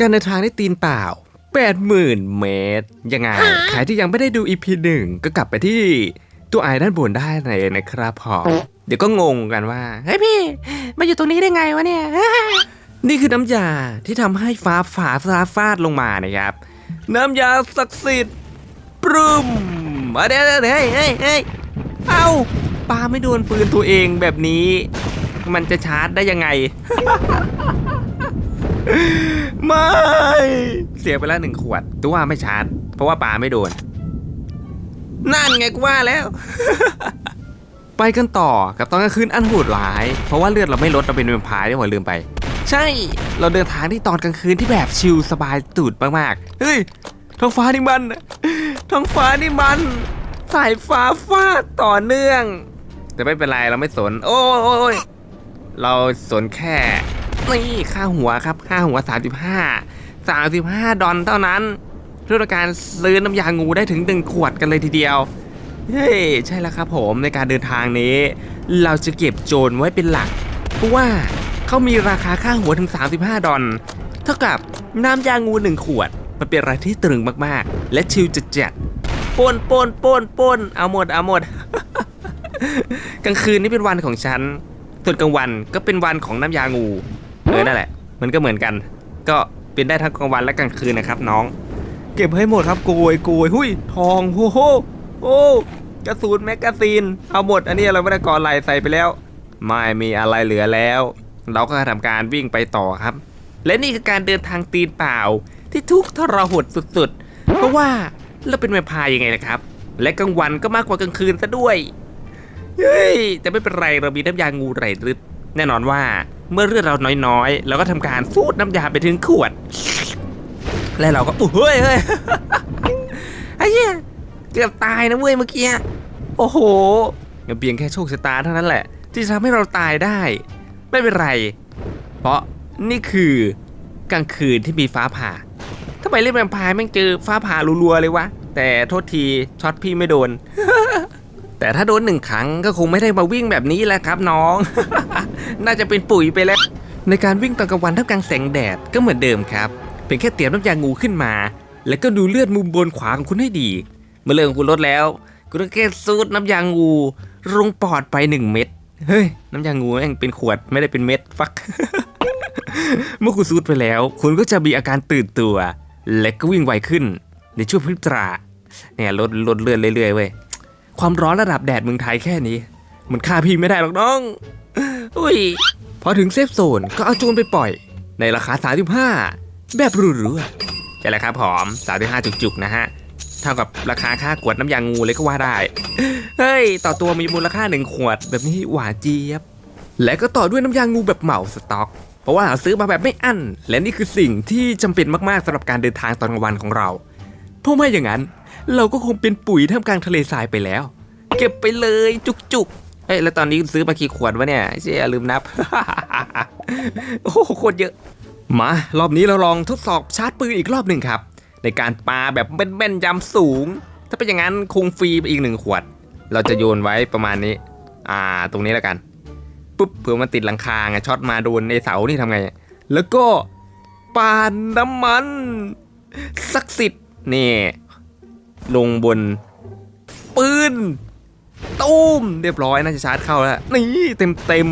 การเดินทางได้ตีนเปล่า 80,000 เมตร ยังไง ใครที่ยังไม่ได้ดู EP 1 ก็กลับไปที่ตัวไอด้านบนได้เลยนะครับพอเดี๋ยวก็งงกันว่า เฮ้ยพี่ มาอยู่ตรงนี้ได้ไงวะเนี่ย นี่คือน้ำยาที่ทำให้ฟ้าฝาฟ้าฟาดลงมานะครับ น้ำยาศักดิ์สิทธิ์ปรึมเอาเดี๋ยวเดี๋ยวเฮ้ยเฮ้ยเฮ้ยเอาปาไม่โดนปืนตัวเองแบบนี้ มันจะชาร์จได้ยังไง ไม่ เสียไปแล้วหนึ่งขวดตัวไม่ชาร์จ เพราะว่าปลาไม่โดน นั่นไงกูว่าแล้ว ไปกันต่อกับตอนกลางคืนอันโหดร้าย เพราะว่าเลือดเราไม่ลดเราเป็นเวมพร์ที่หัวลืมไป ใช่ เราเดินทางที่ตอนกลางคืนที่แบบชิลสบายตูดมากๆ เฮ้ย ท้องฟ้านี่มัน ท้องฟ้านี่มัน สายฟ้าฟาดต่อเนื่อง แต่ไม่เป็นไรเราไม่สน โอ้ยเราสนแค่ นี่ค่าหัวครับค่าหัว 35 35 ดอลเท่านั้นเพื่อการซื้อน้ำยางูได้ถึง 1 ขวดกันเลยทีเดียวเฮ้ยใช่แล้วครับผมในการเดินทางนี้ เราจะเก็บโจรไว้เป็นหลัก เพราะว่าเขามีราคาค่าหัวถึง 35 ดอลเท่ากับน้ำยางู 1 ขวด มันเป็นอะไรที่ตรึงมากๆ และชิลจัดจัดๆปนปนปนปนเอาหมดเอาหมดกลางคืนนี่เป็นวันของฉัน ส่วนกลางวันก็เป็นวันของน้ำยางูเออนั่นแหละ มันก็เหมือนกัน ก็เป็นได้ทั้งกลางวันและกลางคืนนะครับ น้อง เก็บให้หมดครับโกยโกยหุยทองโอ้โหโอ้กระสุนแมกกาซีนเอาหมดอันนี้เราไม่ได้ก่อไหลใส่ไปแล้ว ไม่มีอะไรเหลือแล้ว เราก็ทำการวิ่งไปต่อครับ และนี่คือการเดินทางตีนเปล่า ที่ทุกทรหดสุดๆ เพราะว่าเราเป็นแวมพร์ยังไงนะครับ และกลางวันก็มากกว่ากลางคืนซะด้วย เฮ้ยแต่ไม่เป็นไรเรามีน้ำยางูไหลรึดแน่นอนว่าเมื่อเลือดเราน้อยๆเราก็ทำการฟูดน้ำยาไปถึงขวด และเราก็อุ้ยเฮ้ยเฮ้ยไอ้เหี้ยเกือบตายนะเว้ยเมื่อกี้โอ้โหยังเพียงแค่โชคชะตาเท่านั้นแหละ ที่ทำให้เราตายได้ ไม่เป็นไร เพราะนี่คือกลางคืนที่มีฟ้าผ่าทำไมเล่นแวมไพร์แม่งเจอฟ้าผ่ารัวๆเลยวะ แต่โทษทีช็อตพี่ไม่โดน แต่ถ้าโดนหนึ่งครั้งก็คงไม่ได้มาวิ่งแบบนี้แหละครับน้อง น่าจะเป็นปุ๋ยไปแล้ว ในการวิ่งตอนกลางวันท่ามกลางแสงแดดก็เหมือนเดิมครับ เป็นแค่เตรียมน้ำยางูขึ้นมา แล้วก็ดูเลือดมุมบนขวาของคุณให้ดี เมื่อเลือดของคุณลดแล้ว คุณก็แค่ซูดน้ำยางูลงปอดไปหนึ่งเม็ด เฮ้ย น้ำยางูแม่งเป็นขวดไม่ได้เป็นเม็ดฟัก เมื่อคุณซูดไปแล้ว คุณก็จะมีอาการตื่นตัว และก็วิ่งไวขึ้น ในช่วงพริบตาเนี่ยลดลดเลือดเรื่อยๆเว้ย ความร้อนระดับแดดเมืองไทยแค่นี้ มันฆ่าพี่ไม่ได้หรอกน้อง อุ้ย พอถึงเซฟโซนก็เอาโจรไปปล่อย ในราคา 35 แบบหรูๆใช่แล้วครับผอม 35 จุกๆ นะฮะ เท่ากับราคาค่ากวดน้ำยางงูเลยก็ว่าได้ เฮ้ย ต่อตัวมีมูลค่า1ขวด แบบนี้หวานเจี๊ยบ และก็ต่อด้วยน้ำยางงูแบบเหมาสต็อก เพราะว่าหาซื้อมาแบบไม่อั้น และนี่คือสิ่งที่จำเป็นมากๆสำหรับการเดินทางตอนกลางวันของเรา เพราะไม่อย่างนั้น เราก็คงเป็นปุ๋ยท่ามกลางทะเลทรายไปแล้ว เก็บไปเลยจุกๆเฮ้ยแล้วตอนนี้ซื้อมากี่ขวดวะเนี่ยเจ๊ลืมนับ โอ้โหโคตรเยอะมารอบนี้เราลองทดสอบชาร์จปืนอีกรอบหนึ่งครับ ในการปาแบบแม่นๆยำสูง ถ้าเป็นอย่างนั้นคงฟรีไปอีกหนึ่งขวด เราจะโยนไว้ประมาณนี้ อ่า ตรงนี้แล้วกันปุ๊บเผื่อมันติดหลังคาไงช็อตมาโดนในเสานี่ทำไง แล้วก็ปาน้ำมันศักดิ์สิทธิ์นี่ ลงบน ปืนตูมเรียบร้อยน่าจะชาร์จเข้าแล้วนี่เต็มเต็ม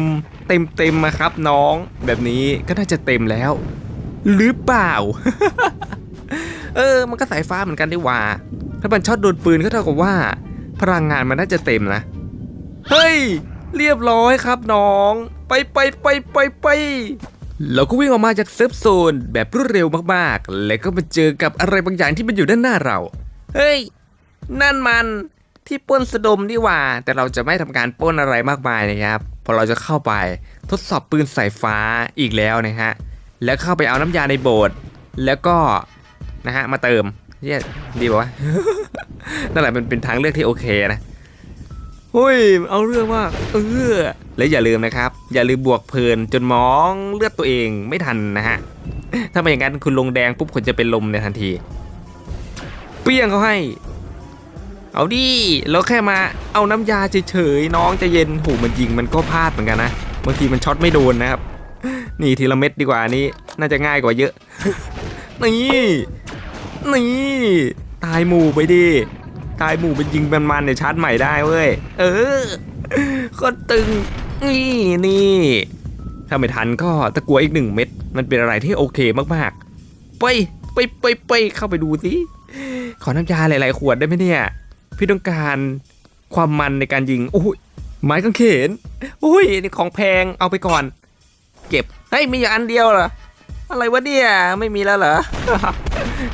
เต็มเต็มมาครับน้อง แบบนี้ก็น่าจะเต็มแล้ว หรือเปล่า เออ มันก็สายฟ้าเหมือนกันดีว่า ถ้ามันช็อตโดนปืนก็เท่ากับว่า พลังงานมันน่าจะเต็มนะเฮ้ยเรียบร้อยครับน้อง ไปไปไปไปไปเราก็วิ่งออกมาจากเซฟโซนแบบรวดเร็วมากๆ แล้วก็มาเจอกับอะไรบางอย่างที่มันอยู่ด้านหน้าเรา เฮ้ย นั่นมันที่ป้นสะดมนี่หว่า แต่เราจะไม่ทำการป้นอะไรมากมายนะครับพอเราจะเข้าไปทดสอบปืนสายฟ้าอีกแล้วนะฮะ แล้วเข้าไปเอาน้ำยาในโบสถ์แล้วก็นะฮะมาเติมเฮียดีป่าวะนั่นแหละเป็นเป็นทางเลือกที่โอเคนะเฮ้ยเอาเรื่องมาเออและอย่าลืมนะครับ อย่าลืมบวกเพลินจนมองเลือดตัวเองไม่ทันนะฮะถ้าไม่อย่างนั้นคุณลงแดงปุ๊บคุณจะเป็นลมในทันที เปี้ยงเขาให้ เอาดิเราแค่มาเอาน้ำยาเฉยๆน้องจะเย็นโหมันยิงมันก็พลาดเหมือนกันนะบางทีมันช็อตไม่โดนนะครับ นี่ทีละเม็ดดีกว่านี้ น่าจะง่ายกว่าเยอะ นี่นี่ตายหมู่ไปดิตายหมู่ไปยิงมันๆเนี่ยชาร์จใหม่ได้เว้ยเออโก็ตึงนี่นี่ถ้าไม่ทันก็ตะกัวอีกหนึ่งเม็ดมันเป็นอะไรที่โอเคมากๆ ไปไปไปไปเข้าไปดูสิ ขอน้ำยาหลายๆขวดได้ไหมเนี่ย พี่ต้องการความมันในการยิงโอ้ยไม้กางเขนอุ้ยนี่ของแพงเอาไปก่อน เก็บเฮ้ยมีอยู่อันเดียวเหรออะไรวะเนี่ยไม่มีแล้วเหรอ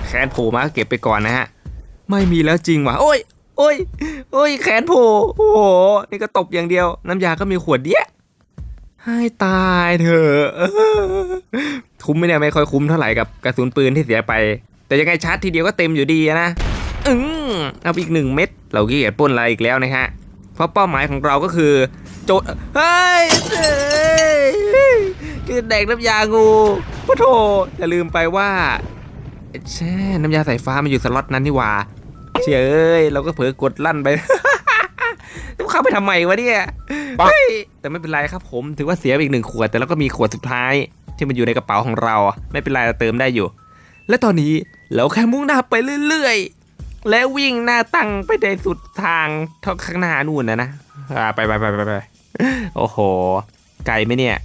แขนโผล่มาเก็บไปก่อนนะฮะไม่มีแล้วจริงว่ะโอ้ยโอ้ยโอ้ยแขนโผล่โอ้โหนี่ก็ตบอย่างเดียว น้ำยาก็มีขวดเดียวให้ตายเถอะคุ้มไหมเนี่ยไม่ค่อยคุ้มเท่าไหร่กับกระสุนปืนที่เสียไป แต่ยังไงชาร์จทีเดียวก็เต็มอยู่ดีอะนะอืมเอาอีกหนึ่งเม็ดเราขี้เกียจป้นอะไรอีกแล้วนะฮะเพราะเป้าหมายของเราก็คือ โจทย์เฮ้ยเอ้ยคือแดกน้ำยางูพะโถอย่าลืมไปว่าแช่น้ำยาสายฟ้ามันอยู่สล็อตนั้นนี่หว่าเชยเราก็เผลอกดลั่นไปต้องเข้าไปทำไมวะเนี่ยเฮ้ยแต่ไม่เป็นไรครับผมถือว่าเสียไปอีกหนึ่งขวดแต่เราก็มีขวดสุดท้าย ที่มันอยู่ในกระเป๋าของเรา ไม่เป็นไรเราเติมได้อยู่ และตอนนี้เราแค่มุ่งหน้าไปเรื่อยๆ และวิ่งหน้าตั้งไปในสุดทางทางข้างหน้านู่นนะนะไปไปไปไปไปโอ้โห ไกลไหมเนี่ย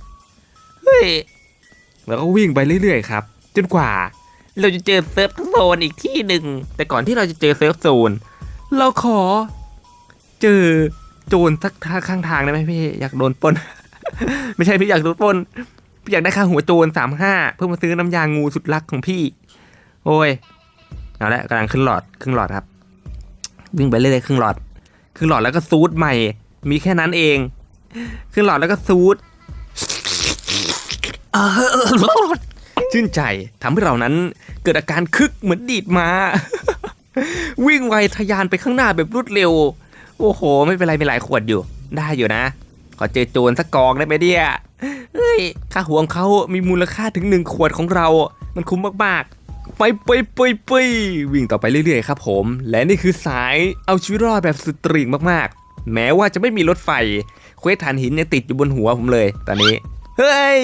เฮ้ยแล้วก็วิ่งไปเรื่อยๆครับ จนกว่า เราจะเจอเซิร์ฟโซนอีกที่หนึ่ง แต่ก่อนที่เราจะเจอเซิร์ฟโซน เราขอ เจอโจรสักทางข้างทางได้ไหมพี่ อยากโดนปล้น ไม่ใช่พี่อยากโดนปล้น พี่อยากได้ค่าหัวโจรสามห้าเพื่อมาซื้อน้ำยางูสุดรักของพี่ โอ้ยเอาละกำลังขึ้นหลอดครึ่งหลอดครับ วิ่งไปเรื่อยๆครึ่งหลอดครึ่งหลอดแล้วก็ซูดใหม่ มีแค่นั้นเองครึ่งหลอดแล้วก็ซูดเออชื่นใจทำให้เรานั้นเกิดอาการคึกเหมือนดีดมา วิ่งไวทะยานไปข้างหน้าแบบรวดเร็ว โอ้โห ไม่เป็นไรมีหลายขวดอยู่ ได้อยู่นะ ขอเจอโจรสักกองได้ไหมเนี่ยเฮ้ยค่าหัวของเขามีมูลค่าถึงหนึ่งขวดของเรา มันคุ้มมากๆ ไปไปไปไปวิ่งต่อไปเรื่อยๆครับผม และนี่คือสายเอาชีวิตรอดแบบสุดตริ่งมากๆ แม้ว่าจะไม่มีรถไฟเควสฐานหินยังติดอยู่บนหัวผมเลย ตอนนี้ เฮ้ย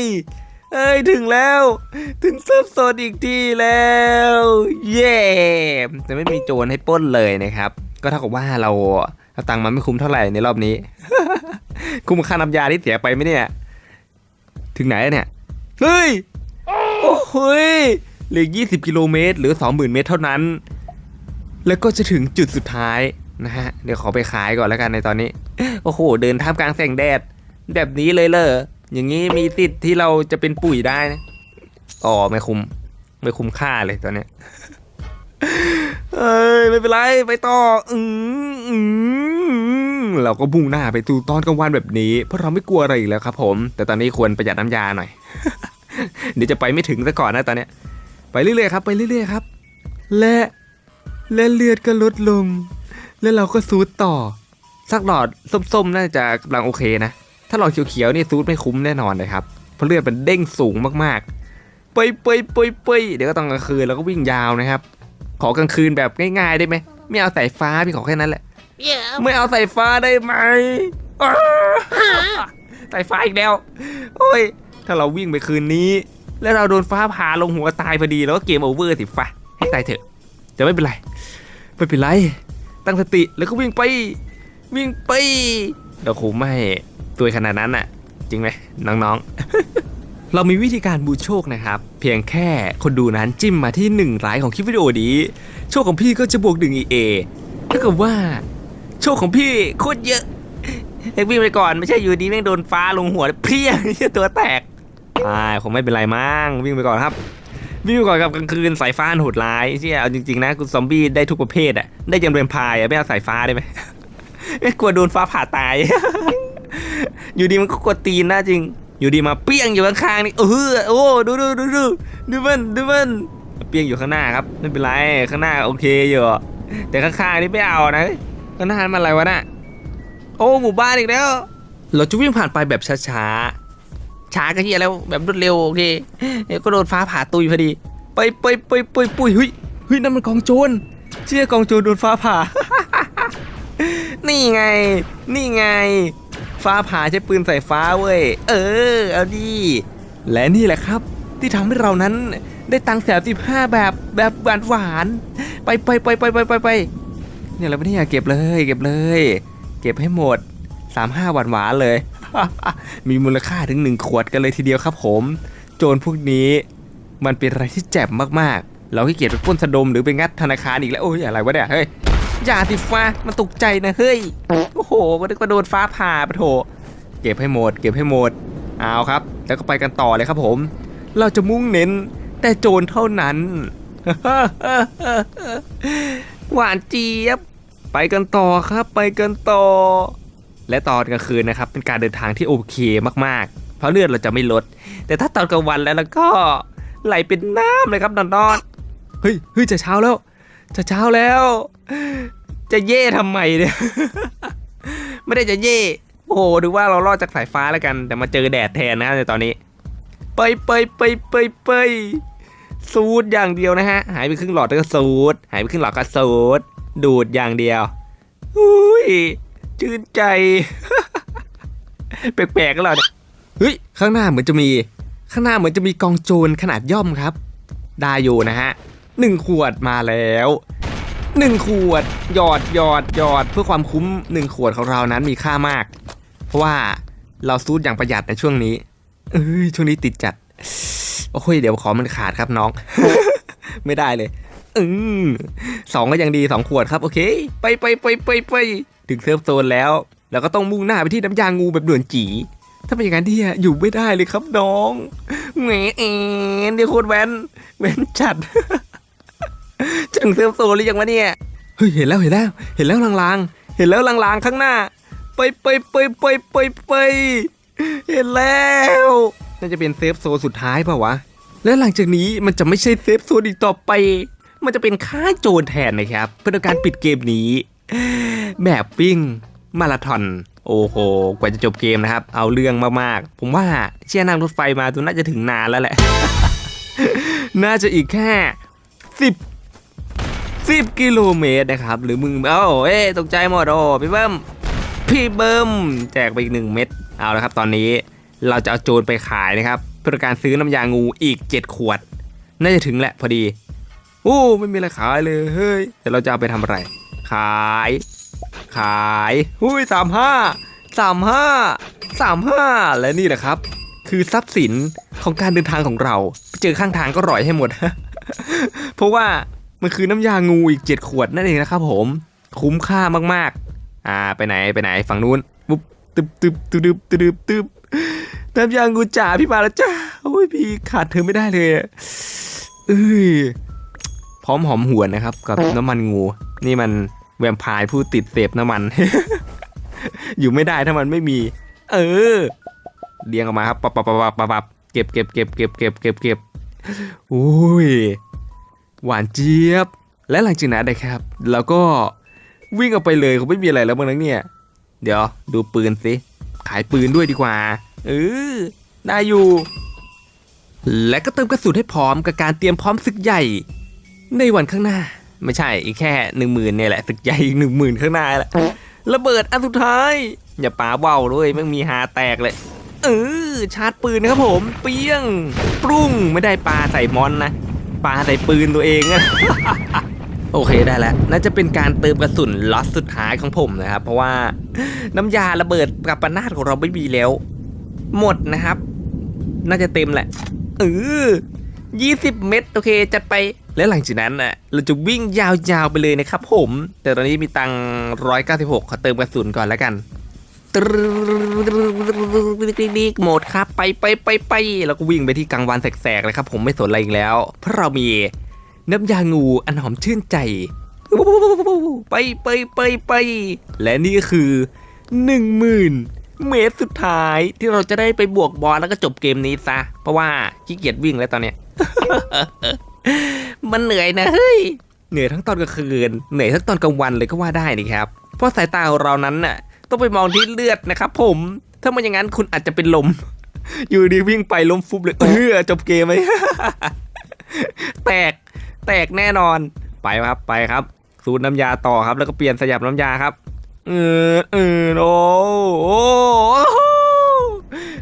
เฮ้ยถึงแล้ว ถึงเซิร์ฟโซนอีกทีแล้ว เย้แต่ไม่มีโจรให้ป้นเลยนะครับ ก็เท่ากับว่าเราเอาตังค์มาไม่คุ้มเท่าไหร่ในรอบนี้ คุ้มค่าน้ำยาที่เสียไปไหมเนี่ย ถึงไหนเนี่ย เฮ้ย โอ้โหย หลือ 20 กิโลเมตร หรือ 20,000 เมตรเท่านั้น แล้วก็จะถึงจุดสุดท้ายนะฮะ เดี๋ยวขอไปขายก่อนแล้วกันในตอนนี้ โอ้โห เดินท่ามกลางแสงแดด แบบนี้เลยเหรออย่างนี้มีสิทธิ์ที่เราจะเป็นปุ๋ยได้นะอ๋อไม่คุ้มไม่คุ้มค่าเลยตอนเนี้ยเอ้ยไม่เป็นไรไปต่ออืมอืมเราก็บุ่งหน้าไปสู่ตอนกลางวันแบบนี้ เพราะเราไม่กลัวอะไรอีกแล้วครับผม แต่ตอนนี้ควรประหยัดน้ำยาหน่อย เดี๋ยวจะไปไม่ถึงซะก่อนนะตอนเนี้ย ไปเรื่อยๆครับไปเรื่อยๆครับ และและเลือดก็ลดลง แล้วเราก็ซูดต่อ สักหลอดส้มๆน่าจะกำลังโอเคนะ ถ้าหลอดเขียวๆนี่ซูดไม่คุ้มแน่นอนเลยครับเพราะเลือดมันเด้งสูงมากๆไปไปไปไปเดี๋ยวก็ต้องกลางคืนแล้วก็วิ่งยาวนะครับ ขอกลางคืนแบบง่ายๆได้ไหมไม่เอาสายฟ้าพี่ขอแค่นั้นแหละ Yeah. ไม่เอาสายฟ้าได้ไหมอ้าวสายฟ้าอีกแล้ว โอ้ย ถ้าเราวิ่งไปคืนนี้ แล้วเราโดนฟ้าผ่าลงหัวตายพอดีแล้วก็เกมโอเวอร์สิฟ้าให้ตายเถอะจะไม่เป็นไรไม่เป็นไร ตั้งสติแล้วก็วิ่งไป วิ่งไปเราคงไม่ตัวขนาดนั้นน่ะจริงไหมน้องๆ เรามีวิธีการบูโชคนะครับ เพียงแค่คนดูนั้นจิ้มมาที่ 1 ไลค์ของคลิปวิดีโอนี้ โชคของพี่ก็จะบวก1 EA ถ้ากับว่า โชคของพี่โคตรเยอะเอ็กวิ่งไปก่อนไม่ใช่อยู่ดีแม่งโดนฟ้าลงหัวเพี้ยเหี้ยตัวแตก อ่าคงไม่เป็นไรมั้งวิ่งไปก่อนครับ วิ่งไปก่อนกับกลางคืนสายฟ้าโหดร้ายเชี่ยเอาจริงๆนะคุณซอมบี้ได้ทุกประเภทอะได้ยันเรมพายอะไม่เอาสายฟ้าได้ไหมไม่กลัวโดนฟ้าผ่าตาย อยู่ดีมันก็กดตีนนะจริง อยู่ดีมาเปี้ยงอยู่ข้างๆนี่เออโอ้ดูดูดูดูดูมันดูมันเปี้ยงอยู่ข้างหน้าครับไม่เป็นไรข้างหน้าโอเคอยู่แต่ข้างๆนี่ไม่เอานะก็น่านมันอะไรวะน่ะโอ้หมู่บ้านอีกแล้ว เราจะวิ่งผ่านไปแบบช้าๆ ช้าก็เฮียแล้วแบบรวดเร็วโอเคเดี๋ยวก็โดนฟ้าผ่าตุยพอดี ไปไปไปไปปุยเฮ้ยเฮ้ยนั่นมันกองโจรเชื่อกองโจรโดนฟ้าผ่า นี่ไง นี่ไง ฟ้าผ่าใช้ปืนใส่ฟ้าเว้ย เออ เอาดีและนี่แหละครับ ที่ทำให้เรานั้นได้ตังแสนสิบห้าแบบแบบหวานหวานไปไปไปไปไปไปไปเนี่ยเราไม่ได้อยากเก็บเลย เก็บเลย เก็บให้หมดสามห้าหวานหวานเลย มีมูลค่าถึงหนึ่งขวดกันเลยทีเดียวครับผม โจรพวกนี้มันเป็นอะไรที่แจ่มมากๆ เราขี้เกียจไปป้นสะดมหรือไปงัดธนาคารอีกแล้วโอ้ยอะไรวะเนี่ยเฮ้ยอย่าสิฟ้ามันตกใจนะเฮ้ยโอ้โหก็นึกว่าโดนฟ้าผ่าปะโถเก็บให้หมด เก็บให้หมดเอาครับ แล้วก็ไปกันต่อเลยครับผม เราจะมุ่งเน้นแต่โจรเท่านั้นหวานเจี๊ยบ ไปกันต่อครับ ไปกันต่อ และตอนกลางคืนนะครับเป็นการเดินทางที่โอเคมากๆ เพราะเลือดเราจะไม่ลด แต่ถ้าตอนกลางวันแล้วแล้วก็ไหลเป็นน้ำเลยครับนอนนอนๆเฮ้ยเฮ้ยจะเช้าแล้ว จะเช้าแล้ว จะเย่ทำไมเนี่ยไม่ได้จะเย่โอ้โหดูว่าเรารอดจากสายฟ้าแล้วกัน แต่มาเจอแดดแทนนะครับในตอนนี้ไปไปไปไปไปสูดอย่างเดียวนะฮะ หายไปครึ่งหลอดก็สูดหายไปครึ่งหลอดก็สูดดูดอย่างเดียวอุ้ย ชื่นใจ แปลกๆก็เราเนี่ยเฮ้ย ข้างหน้าเหมือนจะมี ข้างหน้าเหมือนจะมีกองโจรขนาดย่อมครับ ได้อยู่นะฮะหนึ่งขวดมาแล้วหนึ่งขวดหยอดหยอดหยอดเพื่อความคุ้มหนึ่งขวดของเรานั้นมีค่ามาก เพราะว่าเราซูดอย่างประหยัดในช่วงนี้ เอ้ยช่วงนี้ติดจัด โอ้ยเดี๋ยวขอมันขาดครับน้อง ไม่ได้เลย อืมสองก็ยังดีสองขวดครับ โอเค ไปไปไปไปไป ถึงเซิร์ฟโซนแล้ว แล้วก็ต้องมุ่งหน้าไปที่น้ำยางงูแบบด่วนจีถ้าเป็นอย่างนั้นที่อยู่ไม่ได้เลยครับน้องแหมเอ็นเดี๋ยวโคตรแวนแวนจัดจะถึงเซิร์ฟโซนหรือยังวะเนี่ยเฮ้ยเห็นแล้วเห็นแล้ว เห็นแล้วลางๆ เห็นแล้วลางๆข้างหน้า ไปไปไปไปไปไปเห็นแล้วน่าจะเป็นเซฟโซนสุดท้ายเปล่าวะและหลังจากนี้มันจะไม่ใช่เซฟโซนอีกต่อไป มันจะเป็นค่าโจรแทนนะครับ เพื่อการปิดเกมนี้ แบบวิ่งมาราธอน โอ้โห กว่าจะจบเกมนะครับ เอาเรื่องมากๆ ผมว่าเชี่ยนั่งรถไฟมาตัวน่าจะถึงนานแล้วแหละ น่าจะอีกแค่สิบสิบกิโลเมตรนะครับ หรือมึง เอ้าเอ้ยตกใจหมดโอ้พี่เบิ้ม พี่เบิ้ม แจกไปอีกหนึ่งเม็ด เอาละครับ ตอนนี้เราจะเอาโจรไปขายนะครับ เพื่อการซื้อน้ำยางูอีก 7 ขวด น่าจะถึงแหละพอดี โอ้ ไม่มีอะไรขายเลย เฮ้ย แต่เราจะเอาไปทำอะไร ขาย ขายหุ้ยสามห้าสามห้าสามห้าและนี่แหละครับ คือทรัพย์สินของการเดินทางของเราไปเจอข้างทางก็ร่อยให้หมด เพราะว่ามันคือน้ำยางูอีก7ขวดนั่นเองนะครับ ผม คุ้มค่ามากๆ อ่าไปไหนไปไหนฝั่งนู้นปุ๊บตึบตึบตึบตึบตึบตึบน้ำยางูจ๋าพี่มาแล้วจ้าโอ้ยพี่ขาดเธอไม่ได้เลยอะเอ้ย พร้อมหอมหวนนะครับ กับน้ำมันงู นี่มันแวมไพร์ผู้ติดเสพน้ำมัน อยู่ไม่ได้ถ้ามันไม่มี เออเรียงออกมาครับปับปับปับปับปับปับเก็บเก็บเก็บเก็บเก็บเก็บเก็บอุ้ยหวานเจี๊ยบ และหลังจากนั้นนะครับ เราก็วิ่งออกไปเลยเขาไม่มีอะไรแล้วมั้งนะเนี่ย เดี๋ยวดูปืนสิ ขายปืนด้วยดีกว่า เออได้อยู่ และก็เติมกระสุนให้พร้อมกับการเตรียมพร้อมศึกใหญ่ ในวันข้างหน้า ไม่ใช่อีกแค่หนึ่งหมื่นเนี่ยแหละศึกใหญ่อีกหนึ่งหมื่นข้างหน้าแหละระเบิดอันสุดท้าย อย่าปาเบ้าด้วยแม่มีหาแตกเลย เออชาร์จปืนนะครับผม เปี้ยง ปรุงไม่ได้ปลาใส่มอนนะปาใส่ปืนตัวเองอะโอเคได้แล้วน่าจะเป็นการเติมกระสุนล็อตสุดท้ายของผมนะครับ เพราะว่าน้ำยาระเบิดกับปนาดของเราไม่มีแล้ว หมดนะครับ น่าจะเต็มแหละเออ ยี่สิบเม็ดโอเคจัดไป และหลังจากนั้นน่ะเราจะวิ่งยาวๆไปเลยนะครับผม แต่ตอนนี้มีตังร้อยเก้าสิบหกขอเติมกระสุนก่อนแล้วกันตรึกโหมดครับ ไปไปไปไปแล้วก็วิ่งไปที่กลางวันแสกๆเลยครับผมไม่สนอะไรอีกแล้ว เพราะเรามีน้ำยางูอันหอมชื่นใจ ไปไปไปไป และนี่ก็คือหนึ่งหมื่นเมตรสุดท้ายที่เราจะได้ไปบวกบอลแล้วก็จบเกมนี้ซะ เพราะว่าขี้เกียจวิ่งแล้วตอนเนี้ย มันเหนื่อยนะเฮ้ยเหนื่อยทั้งตอนกลางคืนเหนื่อยทั้งตอนกลางวันเลยก็ว่าได้นี่ครับเพราะสายตาของเรานั้นน่ะ ต้องไปมองที่เลือดนะครับ ผม ถ้าไม่อย่างนั้นคุณอาจจะเป็นลม อยู่ดีวิ่งไปล้มฟุบเลยเออจบเกมไหมแตกแตกแน่นอนไปครับไปครับ สูตรน้ำยาต่อครับ แล้วก็เปลี่ยนสยับน้ำยาครับเออเออโอ้โอ้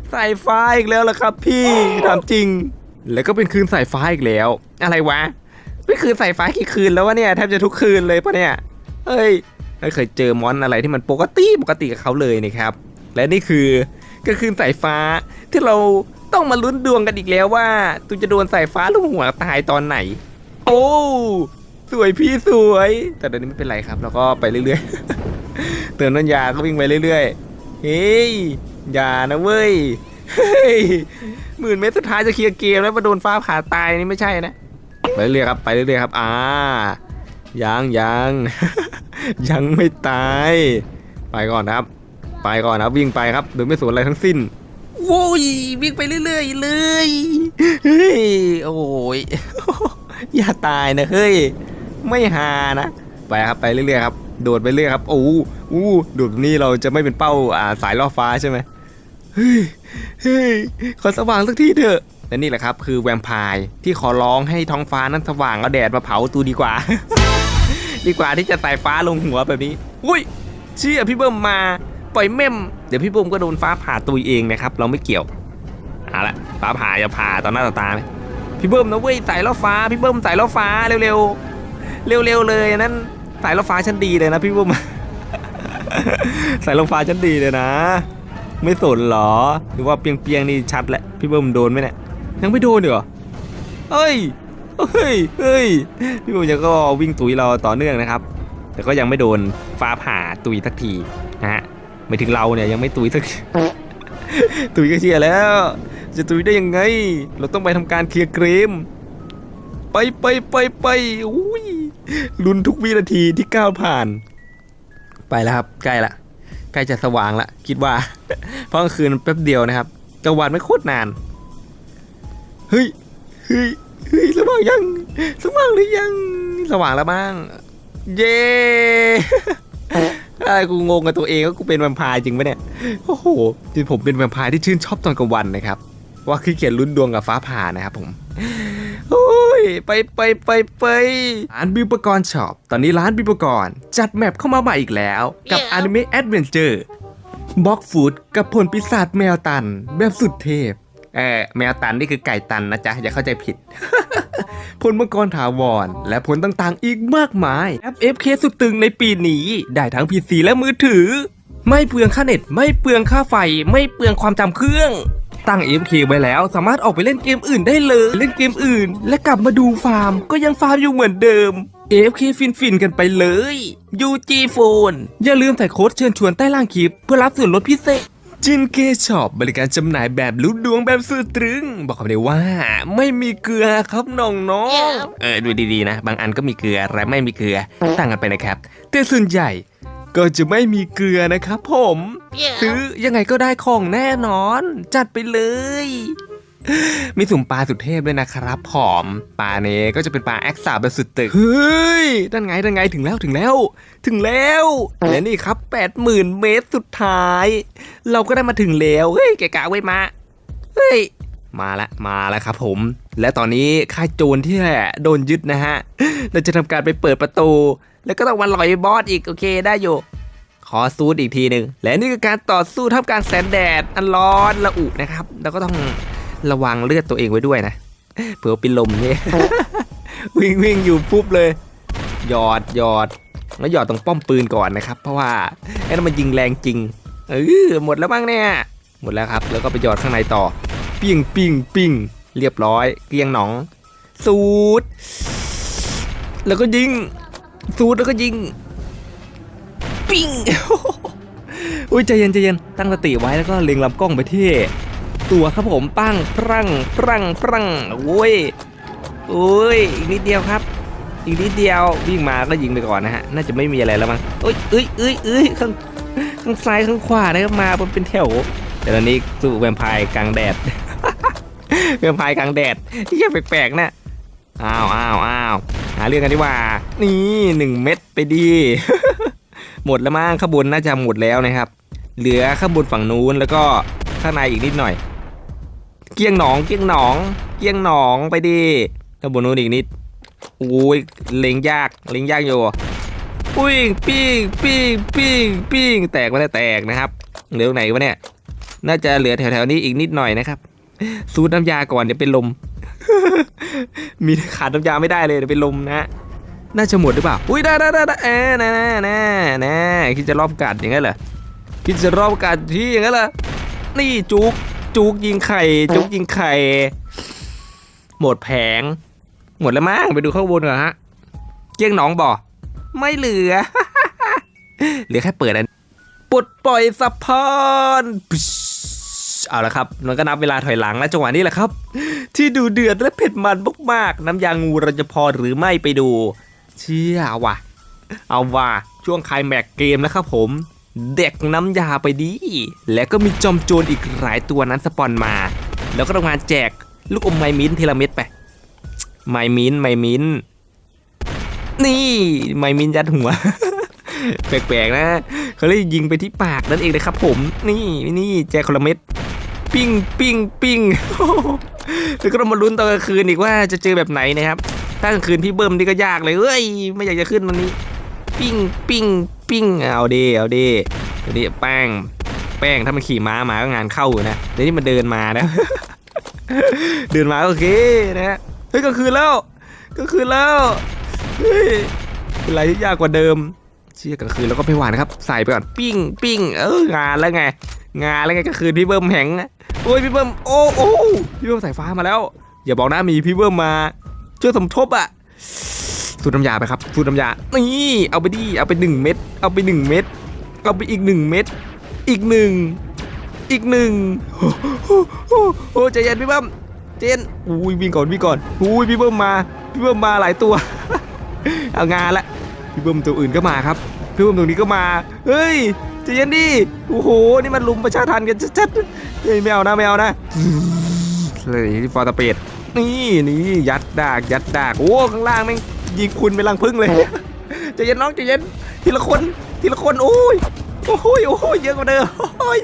ใส่ฟ้าอีกแล้วล่ะครับ พี่ถามจริง แล้วก็เป็นคืนสายฟ้าอีกแล้ว อะไรวะไม่คืนสายฟ้ากี่คืนแล้ววะเนี่ยแทบจะทุกคืนเลยปะเนี่ยเอ้ยไม่เคยเจอมอนอะไรที่มันปกติปกติกับเขาเลยนะครับ และนี่คือก็คืนสายฟ้าที่เราต้องมาลุ้นดวงกันอีกแล้วว่าตูจะโดนสายฟ้าลูกหัวตายตอนไหน โอ้สวยพี่สวย แต่ตอนนี้ไม่เป็นไรครับเราก็ไปเรื่อยๆเตือนนันยาก็วิ่งไปเรื่อยๆ เฮ้ยอย่านะเว้ย เฮ้ยหมื่นเมตรสุดท้ายจะเคลียร์เกมแล้วมาโดนฟ้าผ่าตายนี่ไม่ใช่นะ ไปเรื่อยๆครับไปเรื่อยๆครับ อ่า ยังยัง ยังไม่ตาย ไปก่อนครับ ไปก่อนครับวิ่งไปครับโดยไม่สนอะไรทั้งสิ้นโว้ยวิ่งไปเรื่อยๆเลยเฮ้ยโอ้ยอย่าตายนะเฮ้ยไม่หานะไปครับไปเรื่อยๆครับโดดไปเรื่อยครับโอ้โหอู้โดดแบบนี้เราจะไม่เป็นเป้าอ่าสายล่อฟ้าใช่ไหม เฮ้ยเฮ้ยขอสว่างสักทีเถอะและนี่แหละครับ คือแวมไพร์ที่ขอร้องให้ท้องฟ้านั้นสว่างเอาแดดมาเผาตูดีกว่า ดีกว่าที่จะสายฟ้าลงหัวแบบนี้อุ้ยเชี่ยพี่เบิ้มมาปล่อยเมมเดี๋ยวพี่เบิ้มก็โดนฟ้าผ่าตุยเองนะครับ เราไม่เกี่ยวเอาละฟ้าผ่าอย่าผ่าต่อหน้าต่อตาเลยพี่เบิ้มนะเว้ยสายล่อฟ้า พี่เบิ้มสายล่อฟ้าเร็วๆเร็วๆเลยอันนั้นสายล่อฟ้าชั้นดีเลยนะพี่เบิ้มสายล่อฟ้าชั้นดีเลยนะ ไม่สนหรอหรือว่าเปียงเปียงๆนี่ชัดแหละ พี่เบิ้มโดนไหมเนี่ย ยังไม่โดนเหรอเฮ้ยเฮ้ยเฮ้ยพี่เบิ้มยังก็วิ่งตุยเราต่อเนื่องนะครับ แต่ก็ยังไม่โดนฟ้าผ่าตุยสักทีนะฮะไม่ถึงเราเนี่ยยังไม่ตุยสักตุยก็เชียร์แล้ว จะตุยได้ยังไง เราต้องไปทำการเคลียร์เกรมไปไปไปไปอุ้ยลุ้นทุกวินาทีที่ก้าวผ่าน ไปแล้วครับใกล้ละ ใกล้จะสว่างละคิดว่า เพราะกลางคืนแป๊บเดียวนะครับกลางวันไม่โคตรนาน เฮ้ยเฮ้ยเฮ้ยสว่างยัง สว่างหรือยัง สว่างแล้วบ้าง เย้อะไรกูงงกับตัวเองว่ากูเป็นแวมไพร์จริงปะเนี่ย โอ้โหจริงผมเป็นแวมไพร์ที่ชื่นชอบตอนกลางวันนะครับ ว่าขี้เกียจลุ้นดวงกับฟ้าผ่านะครับผม โอ้ ไปไปไปไปร้านบิวปกรณ์ช็อปตอนนี้ร้านบิวปกรณ์จัดแมปเข้ามาใหม่อีกแล้ว กับ Yeah. อนิเมะแอดเวนเจอร์บล็อกฟูดกับผลปีศาจแมวตัน แบบสุดเทพเออแมวตันนี่คือไก่ตันนะจ๊ะ อย่าเข้าใจผิดผลมังกรถาวร และผลต่างๆ อีกมากมายแอป FK สุดตึงในปีนี้ ได้ทั้ง PC และมือถือ ไม่เปลืองค่าเน็ต ไม่เปลืองค่าไฟ ไม่เปลืองความจำเครื่อง ตั้ง FK ไว้แล้ว สามารถออกไปเล่นเกมอื่นได้เลย เล่นเกมอื่น และกลับมาดูฟาร์ม ก็ยังฟาร์มอยู่เหมือนเดิม AFK ฟินฟินๆกันไปเลย UG Phone อย่าลืมใส่โค้ดเชิญชวนใต้ล่างคลิป เพื่อรับส่วนลดพิเศษจินเกช็อปบริการจำหน่ายแบบรู้ดวงแบบสื่อตรึง บอกคำเดียวว่า ไม่มีเกลือครับน้องน้องๆเออดูดีๆนะ บางอันก็มีเกลือและไม่มีเกลือต่างกันไปนะครับแต่ส่วนใหญ่ ก็จะไม่มีเกลือนะครับผม ซื้อยังไงก็ได้ของแน่นอน จัดไปเลย มีสุ่มปลาสุดเทพด้วยนะครับผอมปลาเนี้ก็จะเป็นปลาแอคซาแบบสุดตึก เฮ้ยนั่นไงนั่นไงถึงแล้วถึงแล้ว ถึงแล้ว และนี่ครับ 80,000 เมตรสุดท้าย เราก็ได้มาถึงแล้ว เฮ้ยแกะกะไว้มา เฮ้ย มาแล้วมาแล้วครับผม และตอนนี้ค่ายโจรที่แหละโดนยึดนะฮะ เราจะทำการไปเปิดประตู แล้วก็ต้องมาลอยบอสอีกโอเคได้อยู่ ขอซูดอีกทีหนึ่งและนี่คือการต่อสู้ท่ามกลางแสงแดดอันร้อนระอุนะครับ แล้วก็ต้องระวังเลือดตัวเองไว้ด้วยนะ เผื่อเป็นลมเนี่ยวิ่งวิ่งอยู่ปุ๊บเลย หยอดหยอดแล้วหยอดตรงป้อมปืนก่อนนะครับ เพราะว่าไอ้นั่นมันยิงแรงจริง เออหมดแล้วบ้างเนี่ย หมดแล้วครับ แล้วก็ไปหยอดข้างในต่อ ปิ้งปิ้งปิ้งเรียบร้อยเกลียงหนอง สูดแล้วก็ยิง สูดแล้วก็ยิง ปิ้งอุ้ยใจเย็นใจเย็นตั้งสติไว้แล้วก็เล็งลำกล้องไปที่ ตัวครับผมปั้งปรังปรังปรังโอ้ยโอ้ยอีกนิดเดียวครับ อีกนิดเดียววิ่งมาก็ยิงไปก่อนนะฮะน่าจะไม่มีอะไรแล้วมั้งเอ้ยเอ้ยเอ้ยเอ้ยข้างข้างซ้ายข้างขวานะครับมาเป็นแถวแต่ตอนนี้สู้แวมไพร์กลางแดด แวมไพร์กลางแดดที่แปลกๆนะอ้าวอ้าวอ้าวหาเรื่องกันดีกว่า นี่หนึ่งเม็ดไปดี หมดแล้วมั้งข้างบนน่าจะหมดแล้วนะครับ เหลือข้างบนฝั่งนู้นแล้วก็ข้างในอีกนิดหน่อย เกี้ยงหนองเกี้ยงหนอง เกี้ยงหนองไปดิข้างบนนู้นอีกนิดโอ้ยเล็งยากเล็งยากอยู่ปิ้งปิ้งปิ้งปิ้งปิ้งแตกไม่ได้แตกนะครับเหลือตรงไหนวะเนี่ย น่าจะเหลือแถวๆนี้อีกนิดหน่อยนะครับ สูดน้ำยาก่อนเดี๋ยวเป็นลม มีขาดน้ำยาไม่ได้เลยเดี๋ยวเป็นลมนะน่าจะหมดหรือเปล่า อุ้ยได้ได้ได้แน่แน่แน่แน่แน่คิดจะรอบกัดอย่างนั้นเหรอ คิดจะรอบกัดที่อย่างนั้นเหรอ นี่จุกจุกยิงไข่จุกยิงไข่ หมดแผง หมดแล้วมั้งไปดูข้างบนก่อนฮะ เกี้ยงหนองบ่อ ไม่เหลือ เหลือแค่เปิดอันปลดปล่อยสะพาน เอาละครับมันก็นับเวลาถอยหลังแล้วจังหวะนี้แหละครับ ที่ดูเดือดและเผ็ดมันมากๆ น้ำยางูเราจะพอหรือไม่ไปดู เชี่ยว่ะ เอาว่ะช่วงคลายแม็กเกมแล้วครับผม เด็กน้ำยาไปดี และก็มีจอมโจรอีกหลายตัวนั้นสปอนมา แล้วก็ทำงานแจกลูกอมไมมินทีละเม็ดไปไมมินไมมินนี่ไมมินยัดหัวแปลกๆนะ เขาเลยยิงไปที่ปากนั่นเองนะครับผม นี่นี่แจกคนละเม็ด ปิ้งปิ้งปิ้งแล้วก็ต้องมาลุ้นตอนกลางคืนอีกว่าจะเจอแบบไหนนะครับ ถ้ากลางคืนพี่เบิ้มนี่ก็ยากเลยเอ้ย ไม่อยากจะขึ้นวันนี้ ปิ้งปิ้งปิ้งเอาเดเอาดเดี๋ยวนี้แป้ง แป้งถ้ามันขี่ม้ามาก็งานเข้าอยู่นะเดี๋ยวนี้มันเดินมานะเดินมาโอเคนะฮะเฮ้ยก็คือแล้วก็คือแล้วเฮ้ยเป็นอะไรที่ยากกว่าเดิมเชี่ยกลางคืนแล้วก็ไปหวานครับ ใส่ไปก่อนปิ้งปิ้งเอองานแล้วไง งานแล้วไงก็คือพี่เบิ้มแหงนะ โอ้ยพี่เบิ้มโอ้โอ้พี่เบิ้มสายฟ้ามาแล้ว อย่าบอกนะมีพี่เบิ้มมาช่วยสมทบอะสูตรน้ำยาไปครับสูตรน้ำยานี่เอาไปดิเอาไปหนึ่งเม็ดเอาไปหนึ่งเม็ดเอาไปอีกหนึ่งเม็ดอีกหนึ่งอีกหนึ่งโอ้โหใจเย็นพี่เบิ้มใจนอุ้ยวิ่งก่อนวิ่งก่อนอุ้ยพี่เบิ้มมาพี่เบิ้มมาหลายตัวเอางานละพี่เบิ้มตัวอื่นก็มาครับพี่เบิ้มตรงนี้ก็มาเฮ้ย ใจเย็นดิโอ้โห นี่มันลุมประชาทันกันชัดๆเฮ้ยไม่เอานะไม่เอานะเลยที่ฟอร์ตเปดนี่นี่ยัดดากยัดดาก โอ้ข้างล่างแม่งยิงคุณเป็นรังพึ่งเลยใจเย็นน้องใจเย็นทีละคนทีละคนโอ้ยโอ้ยโอ้ยเยอะกว่าเดิมโอ้ย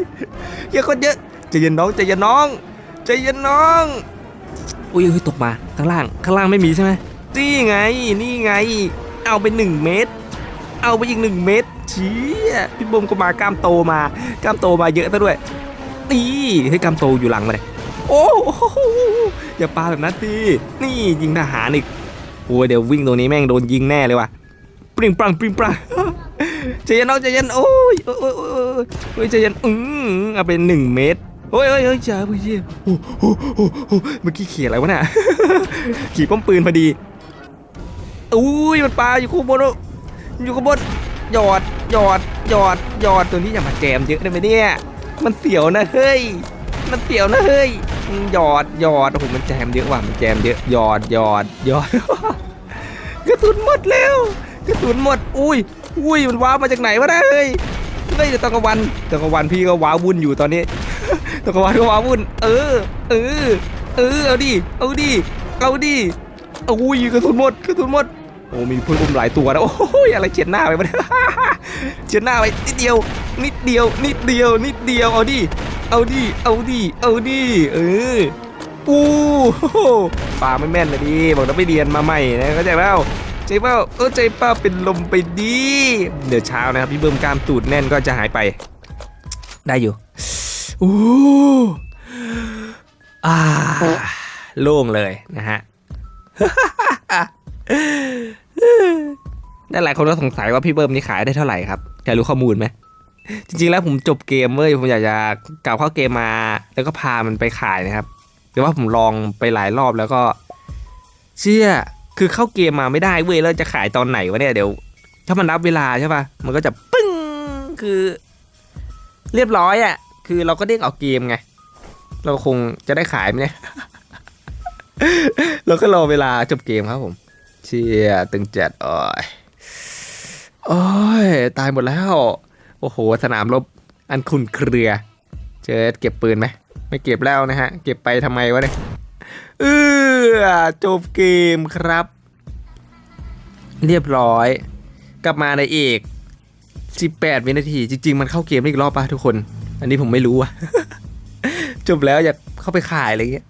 เยอะคนเยอะใจเย็นน้องใจเย็นน้องใจเย็นน้องอุ้ยเฮ้ยตกมาข้างล่างข้างล่างไม่มีใช่ไหมนี่ไงนี่ไง เอาไปหนึ่งเม็ด เอาไปอีกหนึ่งเม็ดชี้พี่บมก็มากล้ามโตมากล้ามโตมาเยอะซะด้วยนี่ให้กล้ามโตอยู่หลังมาเลยโอ้โหอย่าปาแบบนั้นสินี่ยิงทหารอีกโอ้ยเดี๋ยววิ่งตรงนี้แม่งโดนยิงแน่เลยว่ะปริงปรังปริงปรังใจเย็นน้องใจเย็นโอ้ยโอ้ยโอ้ยโอ้ยใจเย็นอืมเอาไปหนึ่งเม็ดโอ้ยโอ้ยโอ้ยจ้าพี่เชี่ยโอ้โหโอ้โหโอ้โหเมื่อกี้เขียอะไรวะน่ะขี่ป้อมปืนพอดีอุ้ยมันปลาอยู่ข้างบนแล้ว อยู่ข้างบนหยอดหยอดหยอดหยอดตัวนี้อย่ามาแจมเยอะได้ไหมเนี่ย มันเสียวนะเฮ้ย มันเสียวนะเฮ้ยหยอดหยอดโอ้โหมันแจมเยอะว่ะมันแจมเยอะหยอดหยอดหยอดกระสุนหมดแล้วกระสุนหมด อุ้ยอุ้ยมันว้าวมาจากไหนวะเนี่ยเฮ้ยเฮ้ยตอนกลางวันตอนกลางวันพี่ก็ว้าวุ่นอยู่ตอนนี้ตอนกลางวันก็ว้าวุ่น เออ เออ เออ เอาดิ เอาดิ เอาดิเอาอุ้ยกระสุนหมดกระสุนหมด โอ้มีเพื่อนอุ้มหลายตัวนะโอ้ยอะไรเฉียดหน้าไปวะเนี่ยเฉียดหน้าไปนิดเดียว นิดเดียว นิดเดียว นิดเดียวเอาดิเอาดิเอาดิเอาดิเอออู้ปลาไม่แม่นเลยดิบอกต้องไปเรียนมาใหม่นะเข้าใจเปล่าใจเปล่าเออใจเปล่าเป็นลมไปดีเดี๋ยวเช้านะครับพี่เบิ่มกล้ามตูดแน่นก็จะหายไป ได้อยู่อู้อ่าโล่งเลยนะฮะ นั่นหลายคนก็สงสัยว่าพี่เบิ่มนี่ขายได้เท่าไหร่ครับใครรู้ข้อมูลไหมจริงๆแล้วผมจบเกมเว้ยผมอยากจะกล่าวเข้าเกมมา แล้วก็พามันไปขายนะครับแต่ว่าผมลองไปหลายรอบแล้วก็ เชื่อคือเข้าเกมมาไม่ได้เว้ยแล้วจะขายตอนไหนวะเนี่ยเดี๋ยว ถ้ามันนับเวลาใช่ปะมันก็จะปึ้งคือ เรียบร้อยอะ่ะ คือเราก็เด้งออกเกมไง เราคงจะได้ขายไหมเนี่ยเราก็รอเวลาจบเกมครับผม เชี่ยตึงจัดโอ้ยโอ้ยตายหมดแล้ว โอ้โห สนามรบอันขุนเครือ เจอเก็บปืนไหมไม่เก็บแล้วนะฮะ เก็บไปทำไมวะเนี่ยเออจบเกมครับ เรียบร้อย กลับมาในเอก 18 วินาที จริง ๆ มันเข้าเกมได้อีกรอบป่ะทุกคน อันนี้ผมไม่รู้อะจบแล้วอยากเข้าไปขายอะไรเงี้ย